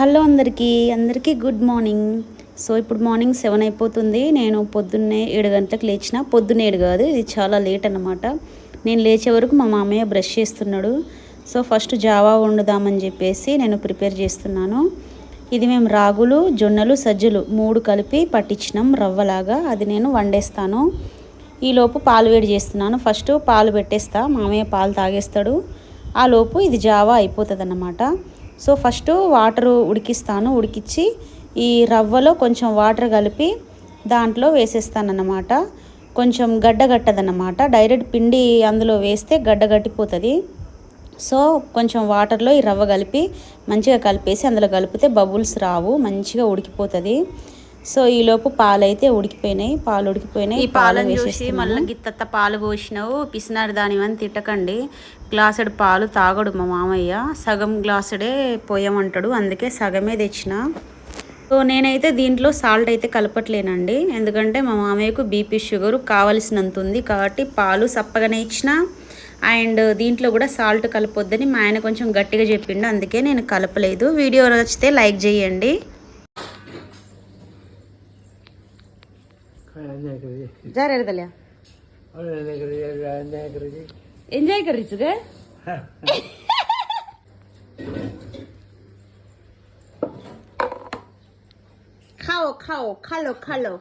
Hello అందరికీ అందరికీ good morning so ఇప్పుడు మార్నింగ్ సెవెన్ అయిపోతుంది. నేను పొద్దున్నే ఏడు గంటలకు లేచిన పొద్దున్నే ఏడు కాదు ఇది చాలా లేట్ అన్నమాట. నేను లేచే వరకు మా మామయ్య బ్రష్ చేస్తున్నాడు. సో ఫస్ట్ జావా వండుదామని చెప్పేసి నేను ప్రిపేర్ చేస్తున్నాను. ఇది మేము రాగులు జొన్నలు సజ్జలు మూడు కలిపి పట్టించినాం రవ్వలాగా. అది నేను వండేస్తాను. ఈలోపు పాలు వేడి చేస్తున్నాను. ఫస్ట్ పాలు పెట్టేస్తా. మామయ్య పాలు తాగేస్తాడు. ఆ లోపు ఇది జావా అయిపోతుంది అన్నమాట సో ఫస్ట్ వాటర్ ఉడికిస్తాను. ఉడికిచ్చి ఈ రవ్వలో కొంచెం వాటర్ కలిపి దాంట్లో వేసేస్తానన్నమాట. కొంచెం గడ్డగట్టదన్నమాట డైరెక్ట్ పిండి అందులో వేస్తే గడ్డ గట్టిపోతుంది. సో కొంచెం వాటర్లో ఈ రవ్వ కలిపి మంచిగా కలిపేసి అందులో కలిపితే బబుల్స్ రావు మంచిగా ఉడికిపోతుంది. సో ఈలోపు పాలు అయితే ఉడికిపోయినాయి పాలు ఉడికిపోయినాయి ఈ పాలను చూసి మళ్ళీ గిత్తత్త పాలు పోసినావు పిసినారు దానివని తిట్టకండి. గ్లాసుడు పాలు తాగడు మా మామయ్య సగం గ్లాసుడే పోయమంటాడు అందుకే సగమే తెచ్చిన. సో నేనైతే దీంట్లో సాల్ట్ అయితే కలపట్లేనండి ఎందుకంటే మా మామయ్యకు బీపీ షుగర్ కావలసినంత ఉంది కాబట్టి పాలు సప్పగానే ఇచ్చిన. అండ్ దీంట్లో కూడా సాల్ట్ కలపొద్దని మా ఆయన కొంచెం గట్టిగా చెప్పిండు అందుకే నేను కలపలేదు. వీడియో నచ్చితే లైక్ చేయండి. જા રેડ તલ્યા એન્જોય કરી છું કે ખાઓ ખાઓ ખાલો ખાલો